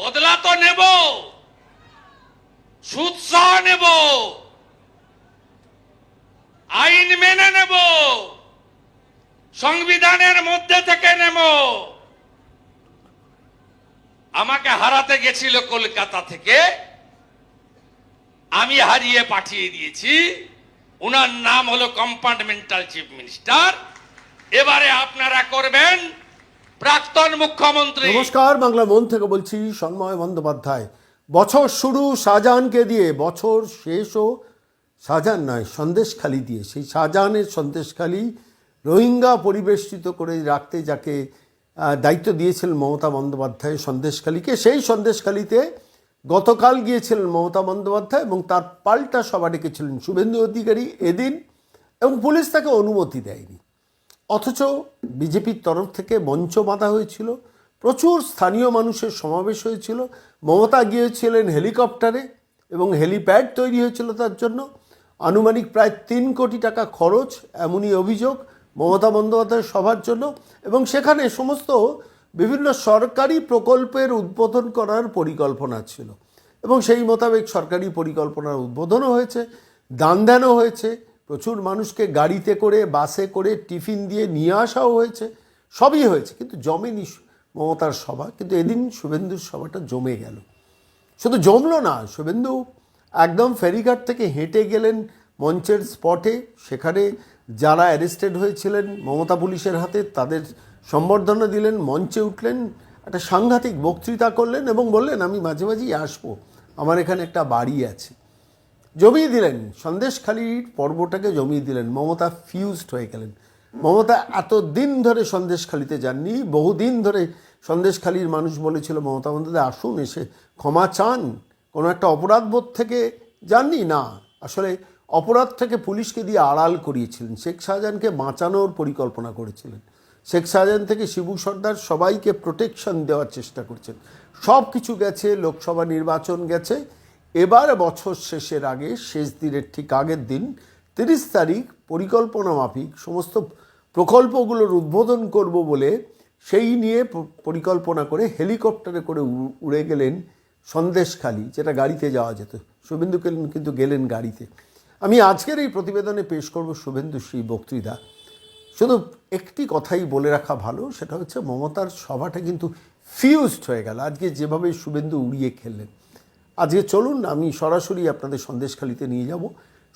বদলা তো নেব, সুৎসাহ নেব, আইন মেনে নেব, সংবিধানের মধ্যে থেকে নেব। আমাকে হারাতে গেছিল কলকাতা থেকে, আমি হারিয়ে পাঠিয়ে দিয়েছি। ওনার নাম হলো কম্পার্টমেন্টাল চিফ মিনিস্টার। এবারে আপনারা করবেন প্রাক্তন মুখ্যমন্ত্রী। নমস্কার, বাংলা মন থেকে বলছি সন্ময় বন্দ্যোপাধ্যায়। বছর শুরু শাহজাহানকে দিয়ে, বছর শেষও শাহজাহান নয়, সন্দেশখালি দিয়ে। সেই শাহজাহানের সন্দেশখালি রোহিঙ্গা পরিবেষ্টিত করে রাখতে যাকে দায়িত্ব দিয়েছিলেন মমতা বন্দ্যোপাধ্যায় সন্দেশখালিকে, সেই সন্দেশখালিতে গতকাল গিয়েছিলেন মমতা বন্দ্যোপাধ্যায় এবং তার পাল্টা সভা ডেকেছিলেন শুভেন্দু অধিকারী এদিন এবং পুলিশ তাকে অনুমতি দেয়নি। অথচ বিজেপির তরফ থেকে মঞ্চ বাঁধা হয়েছিল, প্রচুর স্থানীয় মানুষের সমাবেশ হয়েছিল, মমতা গিয়েছিলেন হেলিকপ্টারে এবং হেলিপ্যাড তৈরি হয়েছিল তার জন্য। আনুমানিক প্রায় তিন কোটি টাকা খরচ, এমনই অভিযোগ মমতা বন্দ্যোপাধ্যায়ের সভার জন্য এবং সেখানে সমস্ত বিভিন্ন সরকারি প্রকল্পের উদ্বোধন করার পরিকল্পনা ছিল। এবং সেই মোতাবেক সরকারি পরিকল্পনার উদ্বোধনও হয়েছে, দান দানও হয়েছে। প্রচুর মানুষকে গাড়িতে করে, বাসে করে, টিফিন দিয়ে নিয়ে আসাও হয়েছে। সবই হয়েছে, কিন্তু জমেনি মমতার সভা। কিন্তু এদিন শুভেন্দুর সভাটা জমে গেল। শুধু জমলো না, শুভেন্দু একদম ফেরিঘাট থেকে হেঁটে গেলেন মঞ্চের স্পটে। সেখানে যারা অ্যারেস্টেড হয়েছিলেন মমতা পুলিশের হাতে, তাদের সম্বর্ধনা দিলেন, মঞ্চে উঠলেন, একটা সাংঘাতিক বক্তৃতা করলেন এবং বললেন, আমি মাঝে মাঝেই আসব। আমার এখানে একটা বাড়ি আছে। জমিয়ে দিলেন। সন্দেশখালির পর্বটাকে জমিয়ে দিলেন। মমতা ফিউজড হয়ে গেলেন। মমতা এত দিন ধরে সন্দেশখালিতে যাননি। বহুদিন ধরে সন্দেশখালির মানুষ বলেছিল, মমতা বন্দ্যোপাধ্যায়, আসুন, এসে ক্ষমা চান। কোনো একটা অপরাধবোধ থেকে যাননি? না। আসলে অপরাধ থেকে পুলিশকে দিয়ে আড়াল করিয়েছিলেন। শেখ শাহজাহানকে বাঁচানোর পরিকল্পনা করেছিলেন। শেখ শাহজাহান থেকে শিবু সর্দার সবাইকে প্রোটেকশন দেওয়ার চেষ্টা করছেন। সব কিছু গেছে, লোকসভা নির্বাচন গেছে। এবার বছর শেষের আগে, শেষ দিনের ঠিক আগের দিন, তিরিশ তারিখ পরিকল্পনা মাফিক সমস্ত প্রকল্পগুলোর উদ্বোধন করব বলে সেই নিয়ে পরিকল্পনা করে হেলিকপ্টারে করে উড়ে গেলেন সন্দেশখালি, যেটা গাড়িতে যাওয়া যেত। শুভেন্দু কিন্তু গেলেন গাড়িতে। আমি আজকের এই প্রতিবেদনে পেশ করব শুভেন্দু সেই বক্তৃতা। শুধু একটি কথাই বলে রাখা ভালো, সেটা হচ্ছে মমতার সভাটা কিন্তু ফিউজড হয়ে গেল। আজকে যেভাবে শুভেন্দু উড়িয়ে খেললেন। আজকে চলুন, আমি সরাসরি আপনাদের সন্দেশখালিতে নিয়ে যাব।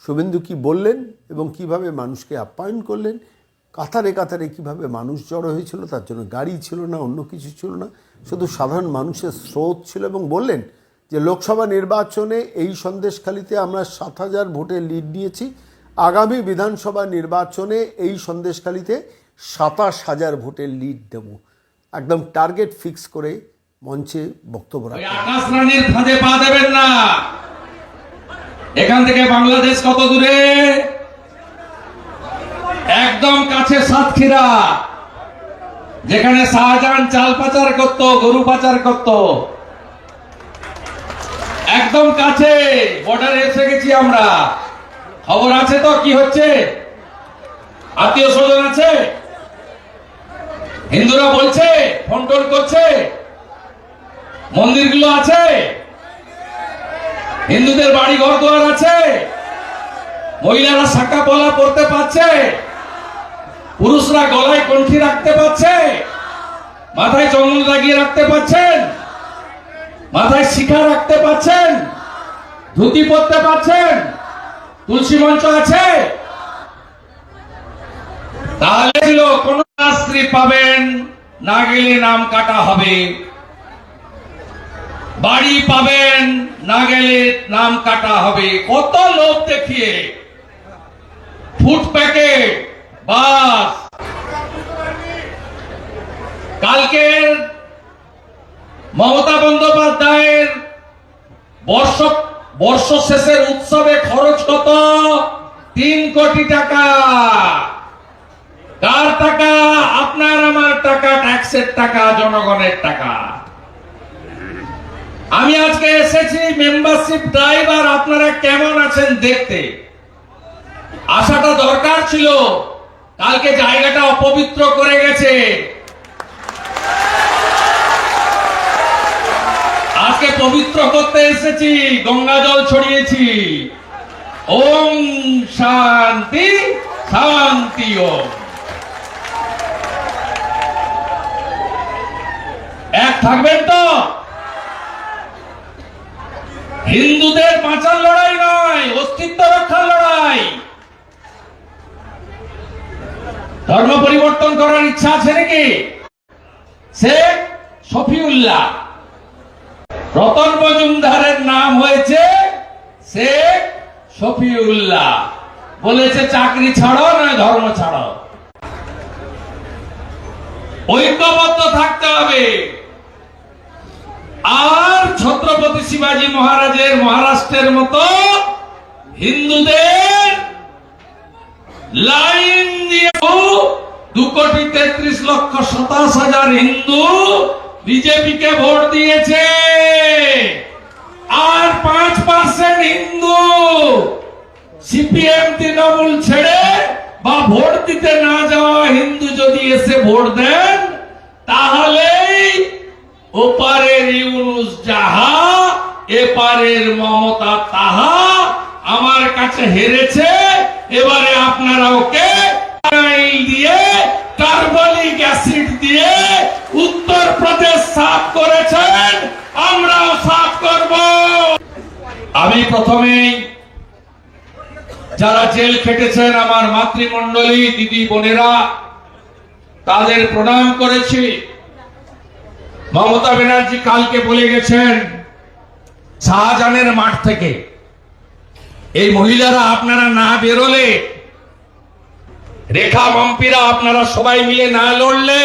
শুভেন্দু কি বললেন এবং কীভাবে মানুষকে আপ্যায়ন করলেন? কাতারে কাতারে কীভাবে মানুষ জড়ো হয়েছিল, তার জন্য গাড়ি ছিল না, অন্য কিছু ছিল না, শুধু সাধারণ মানুষের স্রোত ছিল এবং বললেন যে লোকসভা নির্বাচনে এই সন্দেশখালিতে আমরা সাত হাজার ভোটে লিড নিয়েছি। আগামী বিধানসভা নির্বাচনে এই সন্দেশখালিতে সাতাশ হাজার ভোটের লিড দেব। একদম টার্গেট ফিক্স করে মঞ্চে বক্তব্য আকাশ রানীর ফাঁদে পা দেবেন না। এখান থেকে বাংলাদেশ কত দূরে? একদম কাছে সাতক্ষীরা। যেখানে শাহজাহান চাল পাচার করত গরু পাচার করত। একদম কাছে বর্ডারে এসে গেছি আমরা। খবর আছে তো? কি হচ্ছে? আত্মীয় স্বজন আছে? হিন্দুরা বলছে ফোন টোন করছে? মন্দিরগুলো আছে। হিন্দুদের বাড়ি ঘর দুয়ার আছে। মহিলারা শাখা পলা পড়তে পারছে। পুরুষরা গলায় কণ্ঠি রাখতে পারছে। মাথায় চন্দন লাগিয়ে রাখতে পারছেন। মাথায় শিখা রাখতে পারছেন। ধুতি পরতে পারছেন। তুলসী মঞ্চ আছে। তাহলে ছিল কোন স্ত্রী পাবেন, না গেলে নাম কাটা হবে। বাড়ি পাবেন, না গেলে নাম কাটা হবে। কত লোক দেখিয়ে। Food packet, bus. কালকের মমতা বন্দ্যোপাধ্যায়ের বর্ষ বর্ষ শেষের উৎসবে খরচ কত? তিন কোটি টাকা। কার টাকা? আপনার, আমার টাকা, ট্যাক্সের টাকা, জনগণের টাকা। আমি আজকে এসেছি মেম্বারশিপ ড্রাইভার আপনারা কেমন আছেন দেখতে? আসাটা দরকার ছিল, কালকে জায়গাটা অপবিত্র করে গেছে। আজকে পবিত্র করতে এসেছি, গঙ্গা জল ছড়িয়েছি। ওম শান্তি শান্তি ওম। এক থাকবেন তো? হিন্দুদের বাঁচার লড়াই নয়, অস্তিত্ব রক্ষার লড়াই। ধর্ম পরিবর্তন করার ইচ্ছা আছে নাকি? শেখ শফিউল্লাহ। রতন মজুমদারের নাম হয়েছে শেখ শফিউল্লাহ। বলেছে চাকরি ছাড়ো, নয় ধর্ম ছাড়ো। ঐক্যবদ্ধ থাকতে হবে। আর ছত্রপতি শিবাজী মহারাজের মহারাষ্ট্রের মতো হিন্দুদের লাইন দিয়ে দু কোটি তেত্রিশ লক্ষ সাতাশ হাজার হিন্দু বিজেপিকে ভোট দিয়েছে। আর পাঁচ পার্সেন্ট হিন্দু সিপিএম তৃণমূল ছেড়ে বা ভোট দিতে না যাওয়া হিন্দু যদি এসে ভোট দেন, তাহলেই ওপারের ইউনুস যাহা, এপারের মমতা তাহা আমার কাছে হেরেছে, এবারে আপনারা ওকে দিয়ে, কার্বলিক অ্যাসিড দিয়ে উত্তর প্রদেশ সাফ করেছেন, আমরাও সাফ করব। আমি প্রথমেই যারা জেল খেটেছেন আমার মাতৃমণ্ডলী, দিদি বোনেরা, তাদের প্রণাম করেছি। মমতা ব্যানার্জি কালকে বলে গেছেন, শাহজাহানের মাঠ থেকে এই মহিলারা আপনারা না বেরোলে, রেখা মাম্পিরা আপনারা সবাই মিলে না লড়লে,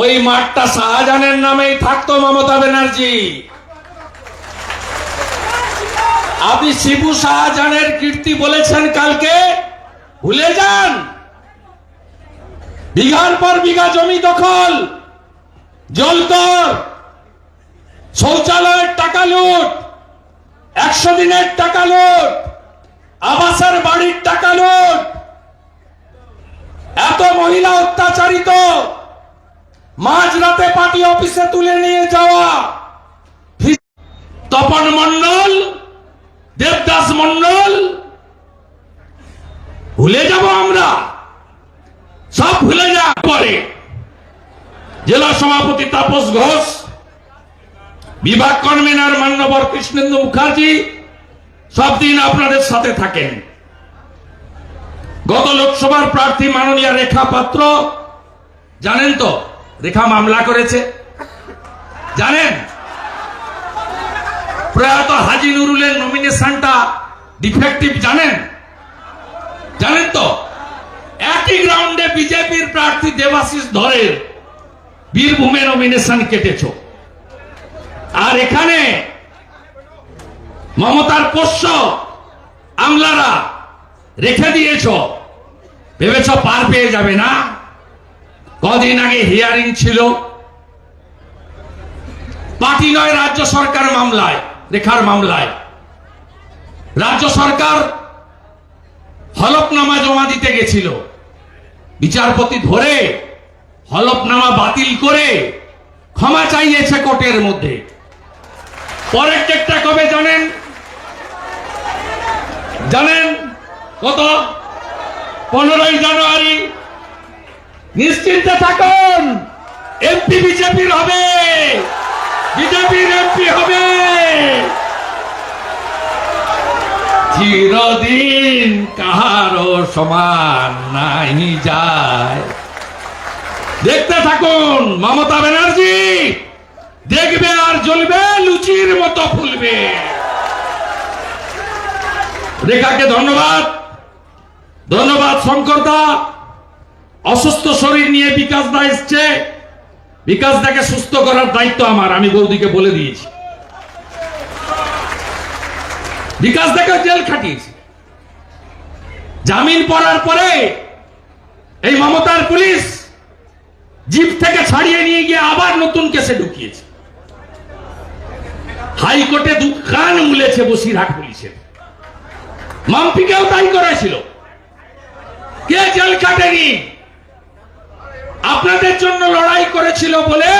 ওই মাঠটা শাহজাহানের নামেই থাকতো মমতা ব্যানার্জি। আপনি শিবু শাহজাহানের কীর্তি বলেছেন কালকে, ভুলে যান। বিঘার পর বিঘা জমি দখল। জলকর শৌচালয়ের টাকা লুট। একশো দিনের টাকা লুট। আবাসের বাড়ির টাকা লুট। এত মহিলা অত্যাচারিত। মাঝরাতে পার্টি অফিসে তুলে নিয়ে যাওয়া। তপন মন্ডল দেবদাস মন্ডল ভুলে যাব আমরা। সব ভুলে যাওয়ার পরে জেলা সভাপতি তাপস ঘোষ, বিভাগ কনভেনার মান্যবর কৃষ্ণেন্দু মুখার্জি, সব দিন আপনাদের সাথে থাকেন। গত লোকসভার প্রার্থী মাননীয় রেখা পাত্র, জানেন তো, রেখা মামলা করেছে। জানেন? প্রয়াত হাজি নুরুলের নমিনেশনটা ডিফেক্টিভ জানেন? জানেন তো? একই গ্রাউন্ডে বিজেপির প্রার্থী দেবাশিস ধরের। বীরভূমে নমিনেশন কেটেছ। আর এখানে মমতার পোষ্য আমলারা রেখে দিয়েছ। ভেবেছ পার পেয়ে যাবে না? কদিন আগে হিয়ারিং ছিল। পার্টি নয়, রাজ্য সরকার মামলায়, রেখার মামলায়। রাজ্য সরকার হলফনামা জমা দিতে গেছিল। বিচারপতি ধরে হলফনামা বাতিল করে ক্ষমা চাইয়েছে কোর্টের মধ্যে। পরের ডেটটা কবে জানেন? জানেন কত? পনেরোই জানুয়ারি। নিশ্চিন্তে থাকুন, এমপি বিজেপির হবে। বিজেপির এমপি হবে। চিরদিন কাহারও সমান নাই যায়। দেখতে থাকুন, মমতা ব্যানার্জি। দেখবে আর জ্বলবে, লুচির মতো ফুলবে। রেখাকে ধন্যবাদ। ধন্যবাদ, শঙ্কর দা। অসুস্থ শরীর নিয়ে বিকাশ দা এসছে। বিকাশ দাকে সুস্থ করার দায়িত্ব আমার, আমি বৌদিকে বলে দিয়েছি। বিকাশ দাকে জেল খাটিয়েছি। জামিন পড়ার পরে এই মমতার পুলিশ জিপ থেকে ছাড়িয়ে নিয়ে গিয়ে আবার নতুন কেসে ঢুকিয়েছে। হাইকোর্টে দু কান মুলেছে বসিরহাট পুলিশের। মাম্পিকেও তাই করেছিল। কে জেল কাটেনি? আপনাদের জন্য লড়াই করেছিল বলে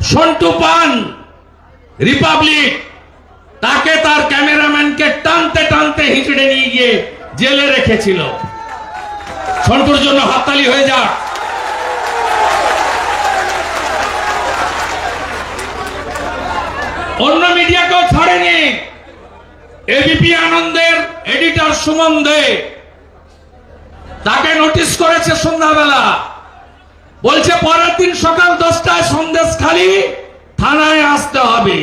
সন্টু পান, রিপাবলিক, তাকে তার ক্যামেরাম্যানকে টানতে টানতে হিঁচড়ে নিয়ে গিয়ে জেলে রেখেছিল। সন্টুর জন্য হাততালি হয়ে যাক। অন্য মিডিয়াকেও ছাড়েনি। এবিপি আনন্দের এডিটর সুমন দে। তাকে নোটিশ করেছে সন্ধ্যাবেলা। বলছে, পরের দিন সকাল দশটায় সন্দেশ খালি, থানায় আসতে হবে।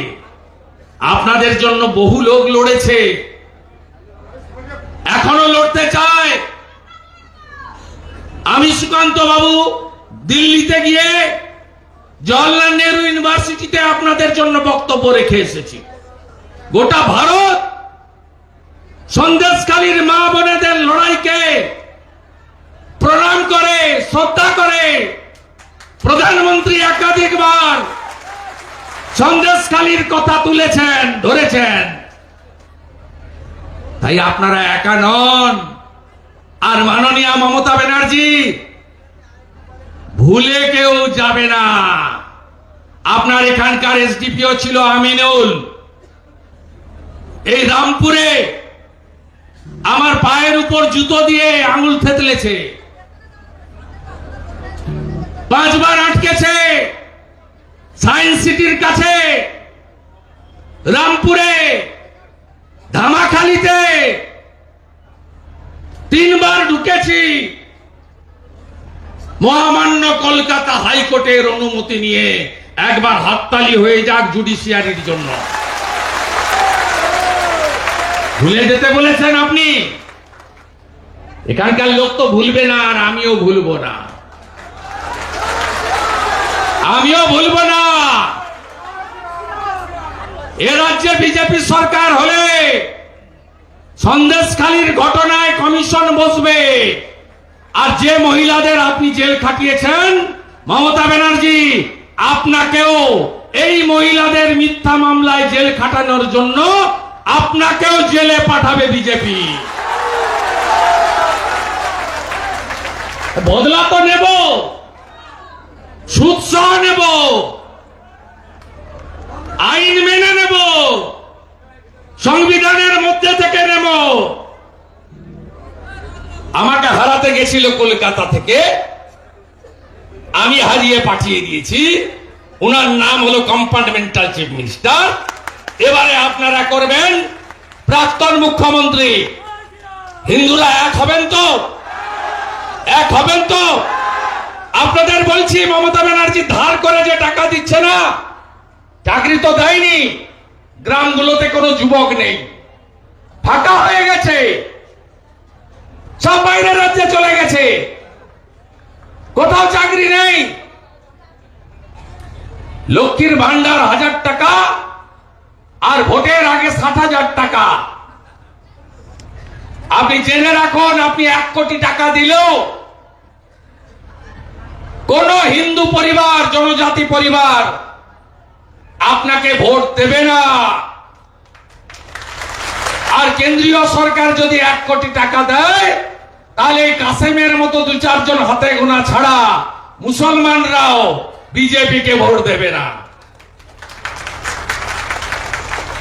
আপনাদের জন্য বহু লোক লড়েছে। এখনও লড়তে চায়। আমি সুকান্ত বাবু, দিল্লিতে গিয়ে জওয়াহরলাল নেহরু ইউনিভার্সিটিতে আপনাদের জন্য বক্তব্য রেখে এসেছি। গোটা ভারত সন্দেশখালীর মা বোনেদের লড়াইকে প্রণাম করে, শ্রদ্ধা করে, প্রধানমন্ত্রী একাধিকবার সন্দেশখালীর কথা তুলেছেন, ধরেছেন। তাই আপনারা একা নন। আর মাননীয় মমতা ব্যানার্জি, ভুলে কেউ যাবে না। আপনার এখানকার এসডিপিও ছিল আমিনুল। এই রামপুরে আমার পায়ের উপর জুতো দিয়ে আঙুল থেতলেছে। পাঁচবার আটকেছে সায়েন্স সিটির কাছে, রামপুরে, ধামাখালিতে। তিনবার ঢুকেছি। মহামান্য কলকাতা হাইকোর্টের অনুমতি নিয়ে একবার হাততালি হয়ে যাক জুডিশিয়ারির জন্য। ভুলে যেতে বলেছেন আপনি? এখানকার লোক তো ভুলবে না, আর আমিও ভুলবো না। আমিও ভুলবো না। এ রাজ্যে বিজেপি সরকার হলে সন্দেশখালীর ঘটনায় কমিশন বসবে। আর যে মহিলাদের আপনি জেল খাটিয়েছেন, মমতা ব্যানার্জি, আপনাকেও এই মহিলাদের মিথ্যা মামলায় জেল খাটানোর জন্য আপনাকেও জেলে পাঠাবে বিজেপি। বদলা তো নেব সুদ সহ নেব, আইন মেনে নেব। সংবিধানের মধ্যে থেকে নেব। আমাকে হারাতে গেছিল কলকাতা থেকে। আমি হারিয়ে পাঠিয়ে দিয়েছি। ওনার নাম হলো কম্পার্টমেন্টাল চিফ মিনিস্টার এবারে আপনারা করবেন, প্রাক্তন মুখ্যমন্ত্রী। হিন্দুরা এক হবেন তো? এক হবেন তো? আপনাদের বলছি মমতা ব্যানার্জি ধার করে যে টাকা দিচ্ছে না, চাকরি তো দেয়নি। গ্রামগুলোতে কোনো যুবক নেই। ফাঁকা হয়ে গেছে। সব বাইরের রাজ্যে চলে গেছে। কোথাও চাকরি নেই। লক্ষ্মীর ভান্ডার হাজার টাকা আর ভোটের আগে ষাট হাজার টাকা। আপনি জেনে রাখুন, আপনি এক কোটি টাকা দিলেও কোন হিন্দু পরিবার, জনজাতি পরিবার আপনাকে ভোট দেবে না। আর কেন্দ্রীয় সরকার যদি এক কোটি টাকা দেয়, তাহলে কাসেমের মতো দু চারজন হাতে গোনা ছাড়া মুসলমানরাও বিজেপিকে ভোট দেবে না।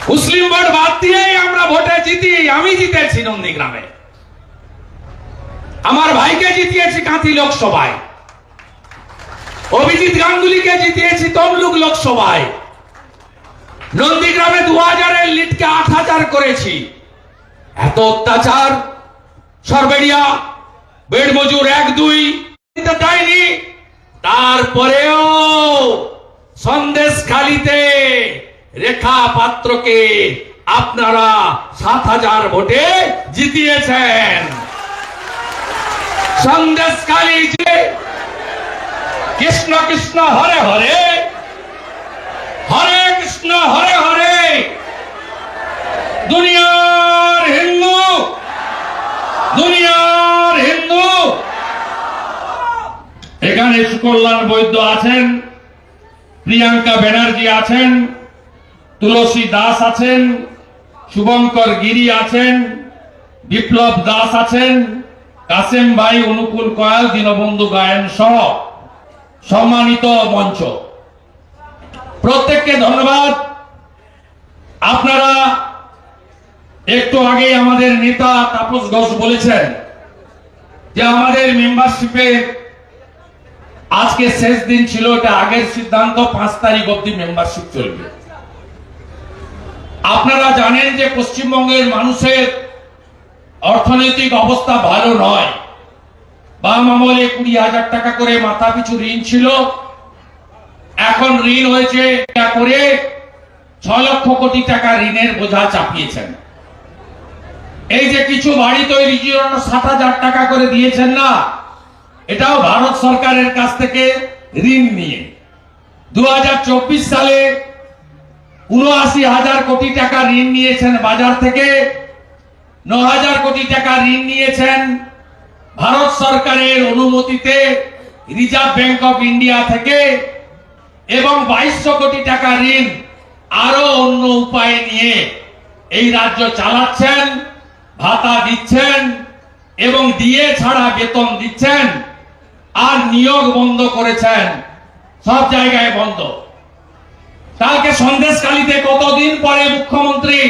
মুসলিম ভোট বাদ দিয়েই আমরা ভোটে জিতি আমি জিতেছি নন্দীগ্রামে। আমার ভাইকে জিতিয়েছি কাঁথি লোকসভায়। অভিজিৎ গাঙ্গুলিকে জিতিয়েছি তমলুক লোকসভায়। নন্দীগ্রামে দু হাজারের লিডকে আট হাজার করেছি। এত অত্যাচার সরবেরিয়া বেড মজুর এক দুই দেয়নি তারপরেও সন্দেশ খালিতে রেখা পাত্রকে আপনারা সাত হাজার ভোটে জিতিয়েছেন। সন্দেশ খালি যে কৃষ্ণ কৃষ্ণ হরে হরে হরে কৃষ্ণ হরে হরে দুনিয়ার হিন্দু দুনিয়ার হিন্দু এখানে সুকল্যাণ বৈদ্য আছেন, প্রিয়াঙ্কা ব্যানার্জি আছেন, তুলসী দাস আছেন, শুভঙ্কর গিরি আছেন, বিপ্লব দাস আছেন, কাসেম ভাই, অনুকূল কয়াল, দীনবন্ধু গায়ন সহ সম্মানিত মঞ্চ। প্রত্যেককে ধন্যবাদ। আপনারা একটু আগে আমাদের নেতা তাপস ঘোষ বলেছেন যে আমাদের মেম্বারশিপের আজকে শেষ দিন ছিল, এটা আগের সিদ্ধান্ত, পাঁচ তারিখ অব্দি মেম্বারশিপ চলবে। আপনারা জানেন যে পশ্চিমবঙ্গের মানুষের অর্থনৈতিক অবস্থা ভালো নয়। বাম আমলে কুড়ি হাজার টাকা করে মাথা পিছু ঋণ ছিল। এখন ঋণ হয়েছে করে ছ লক্ষ কোটি টাকা ঋণের বোঝা চাপিয়েছেন। এই যে কিছু বাড়ি তৈরি সাত হাজার টাকা করে দিয়েছেন না এটাও ভারত সরকারের কাছ থেকে ঋণ নিয়ে। দু হাজার চব্বিশ সালে উনআশি হাজার কোটি টাকা ঋণ নিয়েছেন বাজার থেকে। ন হাজার কোটি টাকা ঋণ নিয়েছেন ভারত সরকারের অনুমতিতে রিজার্ভ ব্যাংক অফ ইন্ডিয়া থেকে এবং বাইশশো কোটি টাকা ঋণ আরও অন্য উপায়ে নিয়ে এই রাজ্য চালাচ্ছেন, ভাতা দিচ্ছেন এবং দিয়ে ছাড়া বেতন দিচ্ছেন। আর নিয়োগ বন্ধ করেছেন। সব জায়গায় বন্ধ। কালকে সন্দেশকালীতে কতদিন পরে মুখ্যমন্ত্রী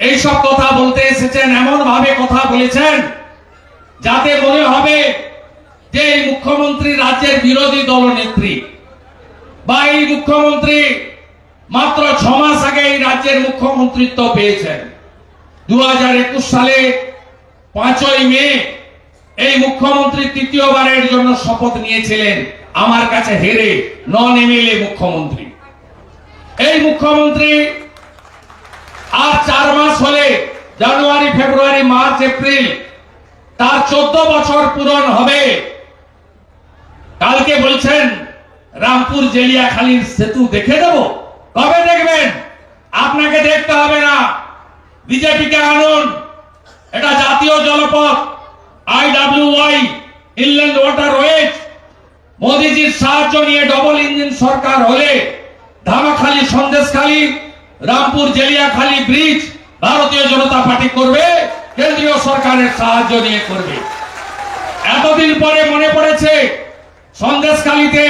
এইসব কথা বলতে এসেছেন এমন ভাবে কথা বলেছেন, যাতে মনে হবে যে এই মুখ্যমন্ত্রী রাজ্যের বিরোধী দলনেত্রী বা এই মুখ্যমন্ত্রী মাত্র ছ মাস আগে এই রাজ্যের মুখ্যমন্ত্রিত্ব পেয়েছেন। দু হাজার একুশ সালে পাঁচই মে এই মুখ্যমন্ত্রী তৃতীয়বারের জন্য শপথ নিয়েছিলেন আমার কাছে হেরে, নন এমএলএ মুখ্যমন্ত্রী। এই মুখ্যমন্ত্রী আর চার মাস হলে জানুয়ারি, ফেব্রুয়ারি, মার্চ, এপ্রিল তার চোদ্দ বছর পূরণ হবে। কালকে বলছেন, রামপুর জেলিয়াখালীর সেতু দেখে দেব? কবে দেখবেন? আপনাকে দেখতে হবে না। বিজেপিকে আনুন। এটা জাতীয় জলপথ আইডব্লিউআই ইনল্যান্ড ওয়াটারওয়েজ মোদিজির সাহায্য নিয়ে ডবল ইঞ্জিন সরকার হলে ধামাখালী, সন্দেশখালী, রামপুর, জেলিয়াখালী ব্রিজ ভারতীয় জনতা পার্টি করবে, কেন্দ্রীয় সরকারের সাহায্য নিয়ে করবে। এতদিন পরে মনে পড়েছে, সন্দেশখালীতে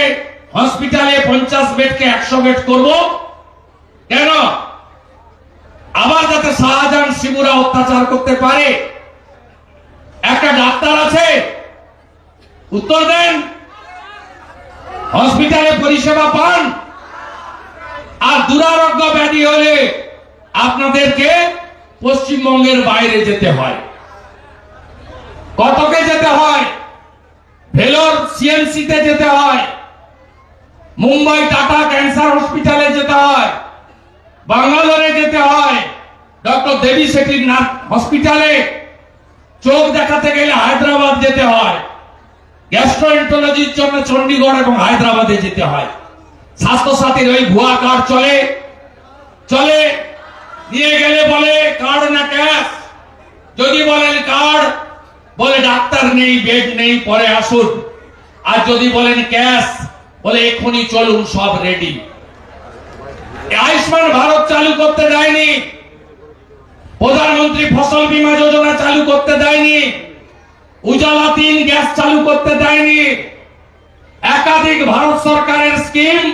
হসপিটালে পঞ্চাশ বেডকে একশো বেড করব। কেন? আবার যাতে শাহজাহান শিবুরা অত্যাচার করতে পারে একটা ডাক্তার আছে। উত্তর দেন। হসপিটালে পরিষেবা পান। আর দুরারোগ্য ব্যাধি হলে আপনাদেরকে পশ্চিমবঙ্গের বাইরে যেতে হয়। কতকে যেতে হয়? ভেলোর সিএমসিতে যেতে হয়। মুম্বাই টাটা ক্যান্সার হসপিটালে যেতে হয়। বাঙ্গালোরে যেতে হয়। ডক্টর দেবী শেঠির হসপিটালে। চোখ দেখাতে গেলে হায়দ্রাবাদ যেতে হয়। গ্যাস্ট্রোএন্টোলজির জন্য চণ্ডীগড় এবং হায়দ্রাবাদে যেতে হয়। স্বাস্থ্য সাথীর ওই ভুয়া কার্ড চলে। চলে। নিয়ে গেলে বলে, কার্ড না ক্যাশ? যদি বলেন কার্ড, বলে, ডাক্তার নেই, বেড নেই, পরে আসুন। আর যদি বলেন ক্যাশ, বলে, এক্ষুনি চলুন, সব রেডি। আয়ুষ্মান ভারত চালু করতে দেয়নি। প্রধানমন্ত্রী ফসল বীমা যোজনা চালু করতে দেয়নি। উজালা তিন গ্যাস চালু করতে দেয়নি। একাধিক ভারত সরকারের স্কিম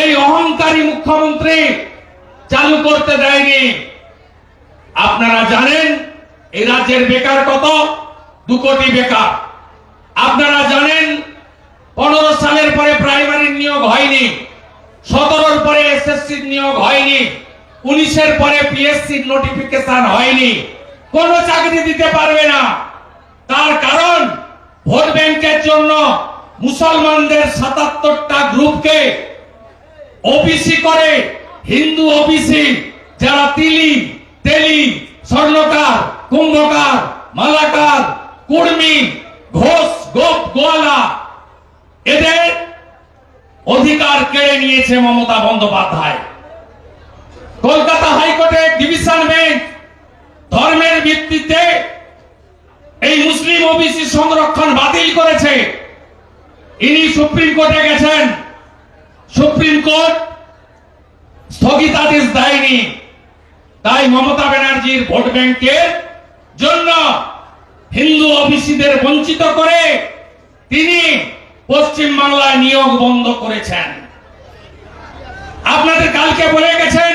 এই অহংকারী মুখ্যমন্ত্রী চালু করতে দেয়নি। আপনারা জানেন এই রাজ্যের বেকার কত? দু কোটি বেকার। আপনারা জানেন, পনেরো সালের পরে প্রাইমারি নিয়োগ হয়নি, সতেরোর পরে এসএসসি নিয়োগ হয়নি। উনিশের পরে পিএসসি নোটিফিকেশন হয়নি। কোন চাকরি দিতে পারবে না। তার কারণ, ভোট ব্যাংকের জন্য মুসলমানদের সাতাত্তরটা গ্রুপকে ওবিসি করে হিন্দু ওবিসি যারা তিলি, তেলি, স্বর্ণকার, কুম্ভকার, মালাকার, কুর্মি, ঘোষ, গোপ, গোয়ালা, এদের অধিকার কেড়ে নিয়েছে মমতা বন্দ্যোপাধ্যায়। কলকাতা হাইকোর্টের ডিভিশন বেঞ্চ ধর্মের ভিত্তিতে এই মুসলিম ওবিসি সংরক্ষণ বাতিল করেছে। ইনি সুপ্রিম কোর্টে গেছেন। সুপ্রিম কোর্ট স্থগিতাদেশ দেয়নি। তাই মমতা ব্যানার্জির ভোট ব্যাংকের জন্য হিন্দু অফিসিদের বঞ্চিত করে তিনি পশ্চিম বাংলায় নিয়োগ বন্ধ করেছেন। আপনাদের কালকে বলে গেছেন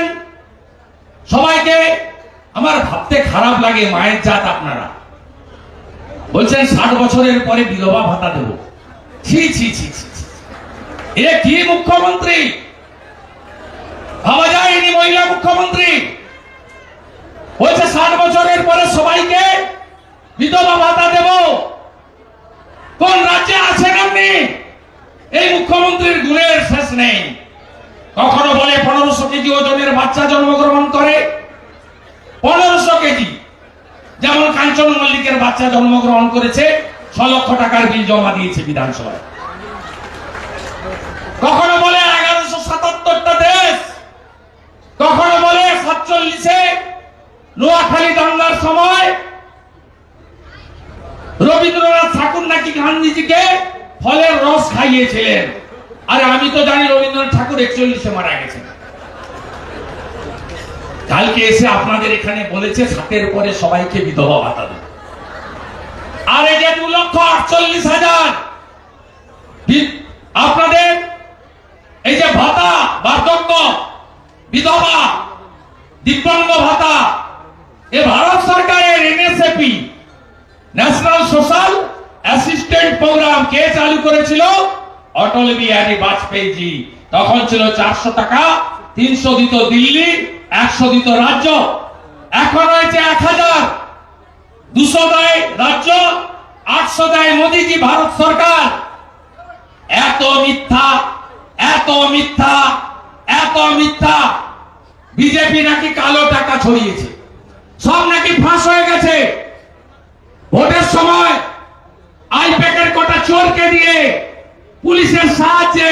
সবাইকে আমার ভাবতে খারাপ লাগে, মায়ের জাত আপনারা। বলছেন ষাট বছরের পরে বিধবা ভাতা দেব। ছি ছি ছি। এ কি মুখ্যমন্ত্রী? ভাবা যায় ইনি মহিলা মুখ্যমন্ত্রী? বলছে ষাট বছরের পরে সবাইকে বিধবা ভাতা দেব। কোন রাজ্যে আছেন আপনি এই মুখ্যমন্ত্রীর গুণের শেষ নেই। কখনো বলে পনেরোশো কেজি ওজনের বাচ্চা জন্মগ্রহণ করে। পনেরোশো কেজি। যেমন কাঞ্চন মল্লিকের বাচ্চা জন্মগ্রহণ করেছে, ছ লক্ষ টাকার বিল জমা দিয়েছে বিধানসভায়। কখনো বলে এগারোশো সাতাত্তরটা দেশ। কখনো বলে সাতচল্লিশে নোয়াখালী দাঙ্গার সময়। রবীন্দ্রনাথ ঠাকুর নাকি গান্ধীজিকে ফলের রস খাইয়েছিলেন। আরে আমি তো জানি রবীন্দ্রনাথ ঠাকুর একচল্লিশে মারা গেছেন। কালকে এসে আপনাদের এখানে বলেছে ষাটের পরে সবাইকে বিধবা ভাতা দেবে। আর এই যে দু লক্ষ আটচল্লিশ হাজার! আপনাদের এই যে ভাতা, বার্ধক্য, বিধবা, দিব্যাঙ্গ ভাতা, এ ভারত সরকারের NSAP, national social assistant programme কে চালু করেছিল? অটল বিহারী বাজপেয়ী জি তখন ছিল চারশো টাকা, তিনশো দিত দিল্লি, একশো দিত রাজ্য। এখন হয়েছে এক হাজার। দুশো দেয় রাজ্য, আটশো দেয় মোদীজি, ভারত সরকার। এত মিথ্যা এত মিথ্যা এত মিথ্যা। বিজেপি নাকি কালো টাকা ছড়িয়েছে। সব নাকি ফাঁস হয়ে গেছে। ভোটের সময় আইপ্যাকের কটা চোরকে দিয়ে পুলিশের সাহায্যে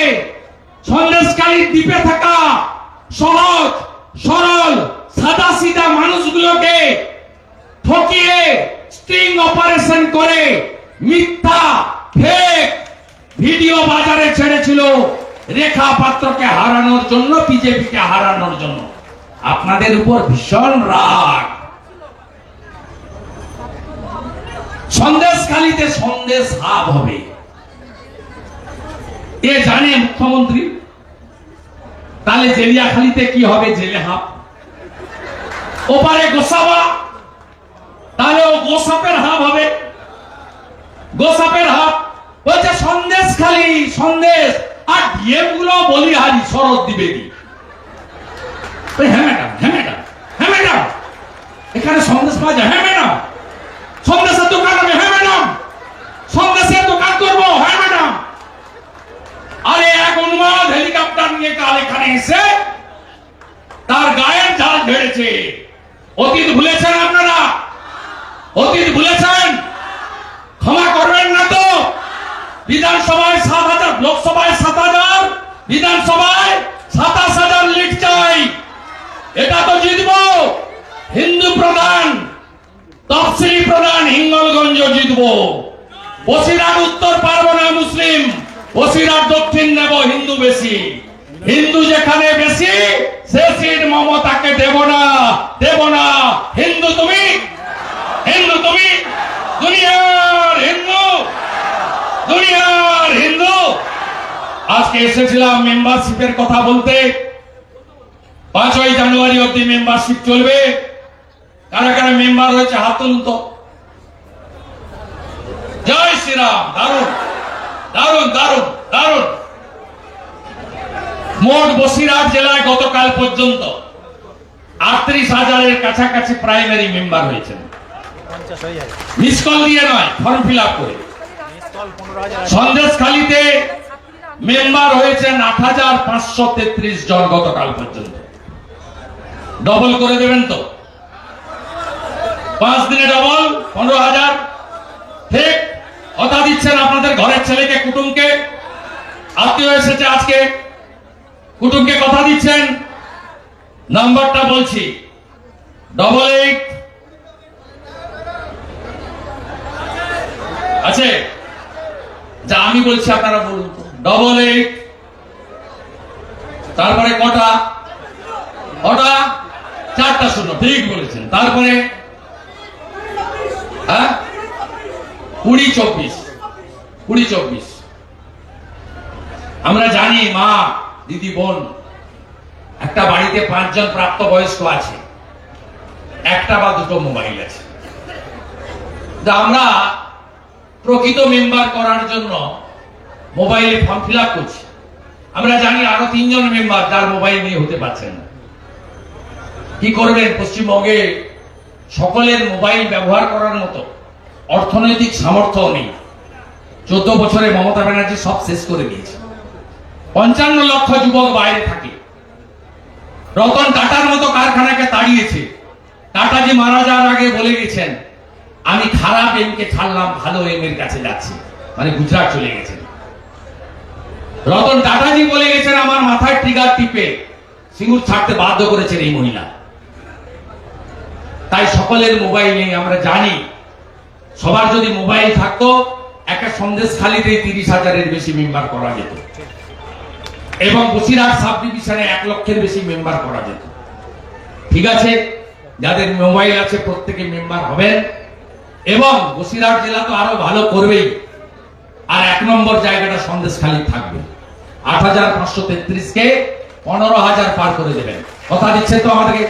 সন্দেশকারীর দ্বীপে থাকা সহজ, সরল সাদা সিধা মানুষগুলোকে ঠকিয়ে স্টিং অপারেশন করে মিথ্যা, ফেক ভিডিও বাজারে ছেড়েছিল রেখা পাত্রকে হারানোর জন্য, বিজেপিকে হারানোর জন্য। আপনাদের উপর ভীষণ রাগ। সন্দেশখালিতে সন্দেশ হাব হবে। এ জানে মুখ্যমন্ত্রী? তাহলে জেলিয়াখালিতে কি হবে জেলে হাব ওপারে গোসাবা তাহলে ও গোসাপের হাব হবে। গোসাপের হাব বলছে, সন্দেশ খালি, সন্দেশ। আর ডিএমগুলো বলিহারি শরৎ দ্বিবেদী। হ্যাঁ হ্যাঁ হ্যাঁ এখানে সন্দেশ পাওয়া যায় হ্যাঁ ম্যাডাম। সন্দেশের দোকান হবে হ্যাঁ ম্যাডাম সন্দেশের দোকান করব হ্যাঁ ম্যাডাম আরে এক উন্মাদ হেলিকপ্টার নিয়ে কাল এখানে এসে তার গায়ের জাল ঝেড়েছে অতীত ভুলেছেন আপনারা? অতীত ভুলেছেন? ক্ষমা করবেন না তো। বিধানসভায় সাত হাজার, লোকসভায় সাত হাজার, বিধানসভায় সাতাশ হাজার লিট চাই। এটা তো জিতবো। হিন্দু প্রধান, তফসিলি প্রধান হিঙ্গলগঞ্জ জিতবো। বসিরহাট উত্তর পারব না মুসলিম। বসিরহাট দক্ষিণ নেব, হিন্দু বেশি। হিন্দু যেখানে বেশি, সে সিট মমতাকে দেব না দেব না। হিন্দু তুমি? হিন্দু তুমি? দুনিয়ার হিন্দু? দুনিয়ার হিন্দু? আজকে এসেছিলাম মেম্বারশিপের কথা বলতে। পাঁচই জানুয়ারি অব্দি মেম্বারশিপ চলবে। কারা কারা মেম্বার হয়েছে হাত তুলুন তো। জয় শ্রীরাম, দারুণ। দারুণ দারুণ দারুণ। মোট বসিরহাট জেলায় গতকাল পর্যন্ত আটত্রিশ হাজারের কাছাকাছি প্রাইমারি মেম্বার হয়েছেন। মিস কল দিয়ে নয় ফর্ম ফিল আপ করে। সন্দেশখালীতে মেম্বার হয়েছেন আট হাজার পাঁচশো তেত্রিশ জন গতকাল পর্যন্ত। ডবল করে দেবেন তো? পাঁচ দিনে ডবল পনেরো হাজার। দিচ্ছেন আপনাদের ঘরের ছেলেকে, কুটুমকে। আত্মীয় এসেছে আজকে। কুটুমকে কথা দিচ্ছেন। নাম্বারটা বলছি। ডবল এইট আছে? যা আমি বলছি আপনারা বলুন। ডবল এইট তারপরে কটা? কটা? চারটা শূন্য, ঠিক বলেছেন। তারপরে? হ্যাঁ? কুড়ি, চব্বিশ। কুড়ি চব্বিশ। আমরা জানি মা, দিদি, বোন, একটা বাড়িতে পাঁচজন প্রাপ্তবয়স্ক আছে। একটা বা দুটো মোবাইল আছে। আমরা প্রকৃত মেম্বার করার জন্য মোবাইলে ফর্ম ফিল আপ করছি। আমরা জানি আরও তিনজন মেম্বার যার মোবাইল নিয়ে হতে পারছেন না। কি করবেন? পশ্চিমবঙ্গে সকলের মোবাইল ব্যবহার করার মতো অর্থনৈতিক সামর্থ্য নেই। চোদ্দ বছরে মমতা ব্যানার্জি সব শেষ করে দিয়েছে। পঞ্চান্ন লক্ষ যুবক বাইরে থাকে। রতন টাটার মতো কারখানাকে তাড়িয়েছে। টাটাজি মারা যাওয়ার আগে বলে গেছেন, আমি খারাপ এমকে ছাড়লাম, ভালো এম এর কাছে যাচ্ছি। মানে গুজরাট চলে গেছেন রতন টাটাজি বলে গেছেন, আমার মাথায় ট্রিগার টিপে সিঙ্গুর ছাড়তে বাধ্য করেছেন এই মহিলা। তাই সকলের মোবাইল নেই, আমরা জানি। সবার যদি মোবাইল থাকতো একটা সন্দেশ খালিতে তিরিশ হাজারের বেশি মেম্বার করা যেত। এবং বসিরহাট সাব ডিভিশনে এক লক্ষের বেশি মেম্বার করা যেত। ঠিক আছে? যাদের মোবাইল আছে প্রত্যেকে মেম্বার হবেন। এবং বসিরহাট জেলা তো আরও ভালো করবেই। আর এক নম্বর জায়গাটা সন্দেশ খালি থাকবে। আট হাজার পাঁচশো তেত্রিশ কে পনেরো হাজার পার করে দেবেন। কথা দিচ্ছেন তো আমাদেরকে?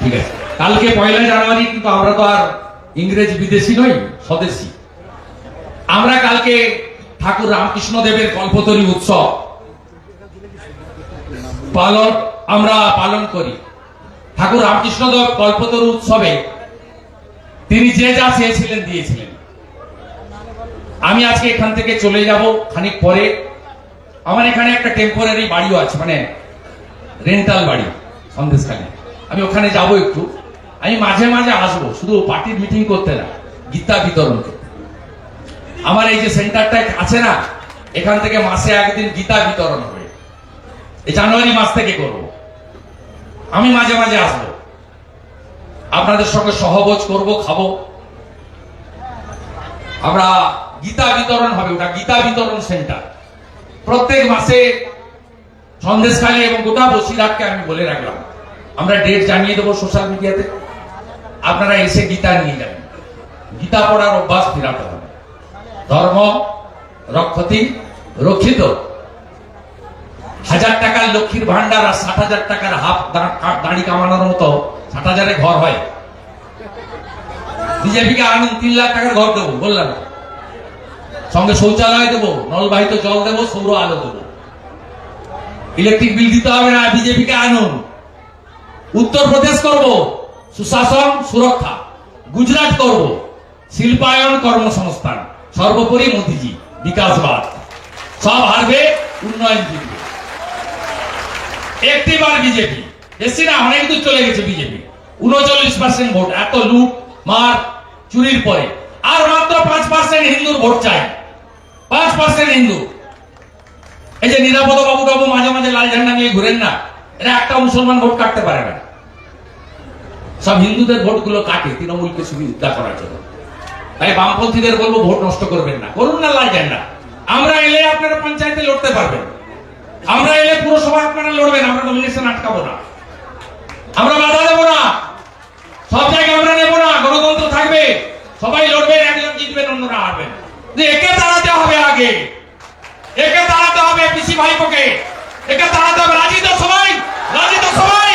ঠিক আছে। কালকে পয়লা জানুয়ারি কিন্তু আমরা তো আর ইংরেজ বিদেশি নই, স্বদেশী। আমরা কালকে ঠাকুর রামকৃষ্ণ দেবের কল্পতরী উৎসব। পালন আমরা পালন করি। ঠাকুর রামকৃষ্ণ দেব কল্পতরু উৎসবে তিনি যে যা চেয়েছিলেন দিয়েছিলেন। আমি আজকে এখান থেকে চলে যাব খানিক পরে। আমার এখানে একটা টেম্পোরারি বাড়িও আছে মানে রেন্টাল বাড়ি সন্দেশখালী। আমি ওখানে যাব একটু। আমি মাঝে মাঝে আসব, শুধু পার্টির মিটিং করতে না, গীতা বিতরণ করতে। আমার এই যে সেন্টারটা আছে না, এখান থেকে মাসে একদিন গীতা বিতরণ হবে। এই জানুয়ারি মাস থেকে করব। আমি মাঝে মাঝে আসব। আপনাদের সঙ্গে সহবোজ করব, খাব। আমরা গীতা বিতরণ হবে, ওটা গীতা বিতরণ সেন্টার। প্রত্যেক মাসে সন্দেশখালী এবং গোটা বসিরহাটকে আমি বলে রাখলাম। আমরা ডেট জানিয়ে দেবো সোশ্যাল মিডিয়াতে। আপনারা এসে গীতা নিয়ে যাবেন গীতা পড়ার অভ্যাস ফিরাতে হবে। ধর্ম রক্ষতি রক্ষিত। হাজার টাকার লক্ষ্মীর ভান্ডার আর ষাট হাজার টাকার হাফ দাড়ি কামানোর মতো ষাট হাজারে ঘর হয়। বিজেপিকে আনুন তিন লাখ টাকার ঘর দেবো, বললাম। সঙ্গে শৌচালয় দেবো, নলবাহিত জল দেবো, সৌর আলো দেবো। ইলেকট্রিক বিল দিতে হবে না, বিজেপিকে আনুন। উত্তরপ্রদেশ করব, সুশাসন, সুরক্ষা। গুজরাট করব, শিল্পায়ন কর্মসংস্থান। সর্বোপরি মোদিজি বিকাশবাদ। সব হারবে, উন্নয়ন জিতবে। একটি বার বিজেপি। বেশি না অনেক দূর চলে গেছে বিজেপি। উনচল্লিশ পার্সেন্ট ভোট, এত লুট, মার, চুরির পরে। আর মাত্র পাঁচ পার্সেন্ট হিন্দুর ভোট চাই। পাঁচ পার্সেন্ট হিন্দু। এই যে নিরাপদ বাবু বাবু মাঝে মাঝে লাল ঝান্ডা নিয়ে ঘুরেন না, এরা একটা মুসলমান ভোট কাটতে পারে না। সব হিন্দুদের ভোটগুলো কাটে, তৃণমূলকে সুবিধা করার জন্য। তাই বামপন্থীদের বলব ভোট নষ্ট করবেন না। করুন না লাল ঝান্ডা আমরা এলে আপনারা পঞ্চায়েতে লড়তে পারবেন। আমরা এলে পুরসভা আপনারা লড়বেন, আমরা নমিনেশন আটকাবো না। আমরা বাধা দেবো না। সব জায়গায় আমরা নেব না, গণতন্ত্র থাকবে। সবাই লড়বেন, একজন জিতবেন, অন্যরা হারবেন। একে তাড়াতে হবে আগে। একে তাড়াতে হবে পিসি ভাইপোকে। একে তাড়াতে হবে রাজি তো সবাই, রাজি তো সবাই।